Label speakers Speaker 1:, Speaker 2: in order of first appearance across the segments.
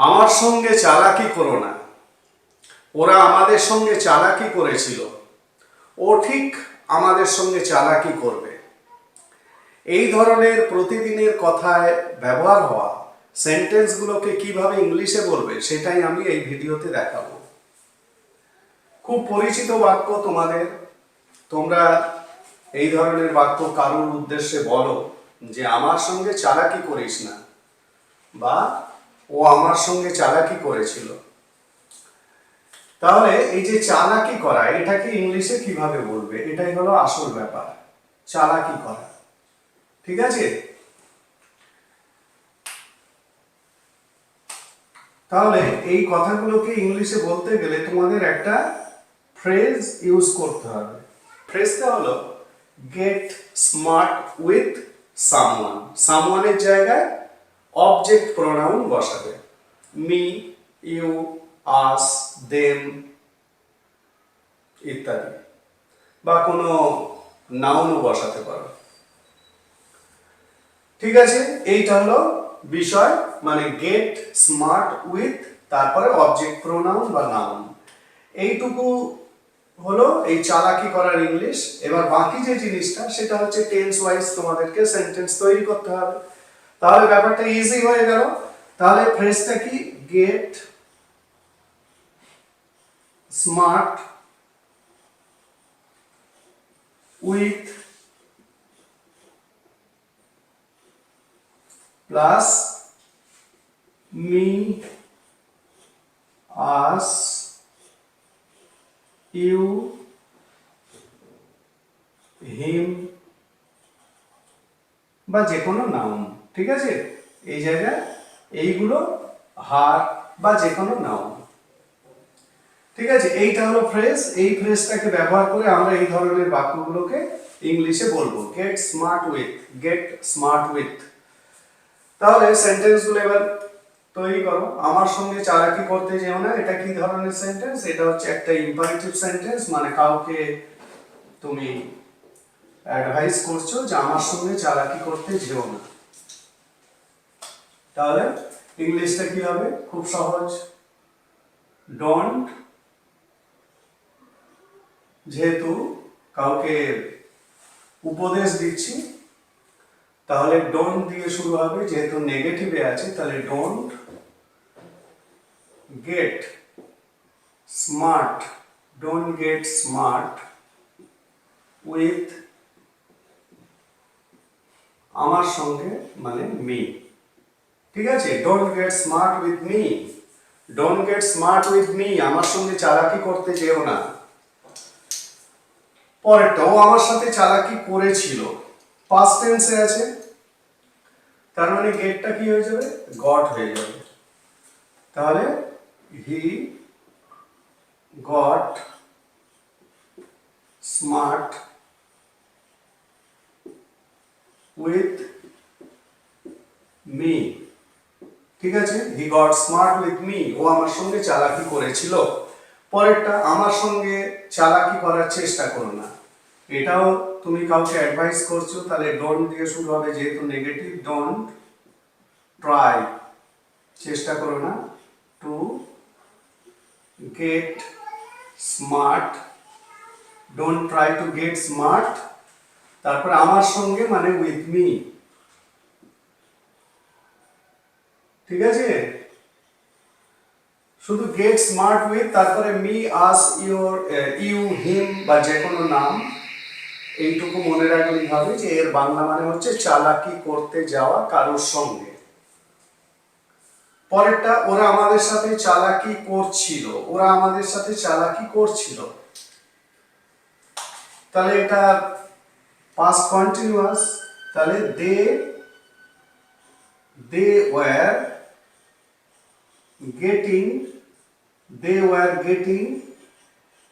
Speaker 1: আমার সঙ্গে চালাকি করো না। ওরা আমাদের সঙ্গে চালাকি করেছিল। ও ঠিক আমাদের সঙ্গে চালাকি করবে। এই ধরনের প্রতিদিনের কথায় ব্যবহার হওয়া সেন্টেন্সগুলোকে কীভাবে ইংলিশে বলবে সেটাই আমি এই ভিডিওতে দেখাবো। খুব পরিচিত বাক্য তোমাদের। তোমরা এই ধরনের বাক্য কারোর উদ্দেশ্যে বলো যে, আমার সঙ্গে চালাকি করিস না বা ও আমার সঙ্গে চালাকি করেছিল। তাহলে এই যে চালাকি করা, এটাকে ইংলিশে কীভাবে বলবে? এটাই হলো আসল ব্যাপার, চালাকি করা। ঠিক আছে? তাহলে এই কথাগুলোকে ইংলিশে বলতে গেলে তোমাদের একটা ফ্রেজ ইউজ করতে হবে। ফ্রেজটা হলো গেট স্মার্ট উইথ সামওয়ান সামওয়ানের জায়গায় অবজেক্ট প্রোনাউন বসাবে। মি, ইউ, আস, দেম ইত্যাদি। বা কোনো নাউনও বসাতে পারো। ঠিক আছে? এইটা হলো বিষয় মানে গেট স্মার্ট উইথ তারপরে অবজেক্ট প্রোনাউন বা নাউন এইটুকু হলো এই চালাকি করার ইংলিশ। এবার বাকি যে জিনিসটা, সেটা হচ্ছে টেন্স ওয়াইজ তোমাদেরকে সেন্টেন্স তৈরি করতে হবে। তাহলে ব্যাপারটা ইজি হয়ে গেল। তাহলে ফ্রেজটা কি? Get smart with plus me us you, him বা যে কোনো নাউন ঠিক আছে? এই জায়গায় এইগুলো হার বা যে কোনো নাউন ঠিক আছে? এইটা হলো ফ্রেজ এই ফ্রেজটাকে ব্যবহার করে আমরা এই ধরনের বাক্যগুলোকে ইংলিশে বলব। Get smart with get smart with তাহলে সেন্টেন্সগুলো এবার তৈরি করো। আমার সঙ্গে চালাকি করতে যেও না। এটা কি ধরনের সেন্টেন্স এটা হচ্ছে একটা ইম্পারেটিভ সেন্টেন্স মানে কাউকে তুমি অ্যাডভাইস করছ যে আমার সঙ্গে চালাকি করতে যেও না। তাহলে ইংলিশটা কি হবে? খুব সহজ। ডন্ট যেহেতু কাউকে উপদেশ দিচ্ছি, তাহলে ডোন্ট দিয়ে শুরু হবে। যেহেতু নেগেটিভে আছে, তাহলে don't get smart don't get smart with আমার সঙ্গে মানে মি ঠিক আছে? Don't get smart with me don't get smart with me আমার সঙ্গে চালাকি করতে যেও না। পরেরটা ও আমার সাথে চালাকি করেছিল। পাস্ট টেন্সে আছে। তার মানে গেটটা কি হয়ে যাবে? গট হয়ে যাবে। তাহলে he got smart with me ঠিক আছে? He got smart with me ও আমার সঙ্গে চালাকি করেছিল। পরেরটা, আমার সঙ্গে চালাকি করার চেষ্টা করো না। এটাও তুমি কাউকে অ্যাডভাইস করছ, তাহলে ডোন্ট দিয়ে শুরু হবে। যেহেতু নেগেটিভ ডোন্ট ট্রাই চেষ্টা করো না। To get smart don't try to get smart তারপর আমার সঙ্গে মানে উইথ মি ঠিক আছে? শুধু গেট স্মার্ট উইথ তারপরে me us your you him বা যে কোনো নাম, এইটুকু মনে রাখলেই হবে যে এর বাংলা মানে হচ্ছে চালাকি করতে যাওয়া কারোর সঙ্গে। পরেরটা, ওরা আমাদের সাথে চালাকি করছিল। ওরা আমাদের সাথে চালাকি করছিল। তাহলে এটা পাস্ট কন্টিনিউয়াস তাহলে they they were getting they were getting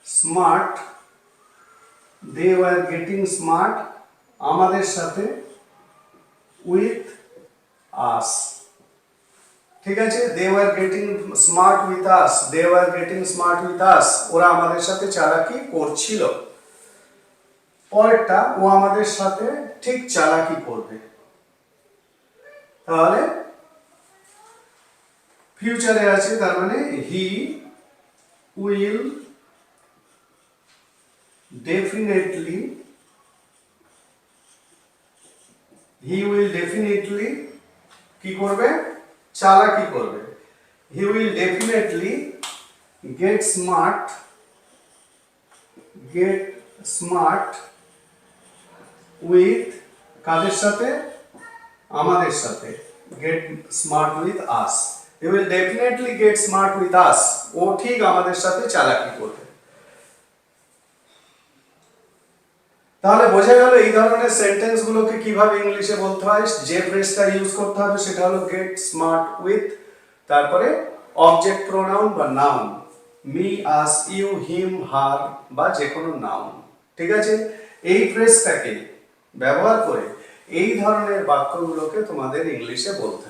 Speaker 1: smart they were getting smart আমাদের সাথে উইথ আস ঠিক আছে? They were getting smart with us they were getting smart with us ওরা আমাদের সাথে চালাকি করছিল। পরেরটা, ও আমাদের সাথে ঠিক চালাকি করবে। তাহলে ফিউচারে আছে, তার মানে he will definitely, he will definitely কি করবে? চালাকি করবে। He will definitely get smart get smart with কাদের সাথে? আমাদের সাথে। Get smart with us. He will definitely get smart with us ও ঠিক আমাদের সাথে চালাকি করবে। তাহলে বোঝা গেল এই ধরনের সেন্টেন্স গুলোকে কীভাবে ইংলিশে বলতে হয়? যে ফ্রেজটা ইউজ করতে হবে সেটা হলো গেট স্মার্ট উইথ তারপরে অবজেক্ট প্রোনাউন বা noun me us you him her বা যে কোনো নাউন ঠিক আছে? এই ফ্রেজটাকে ব্যবহার করে এই ধরনের বাক্যগুলোকে তোমাদের ইংলিশে বলতে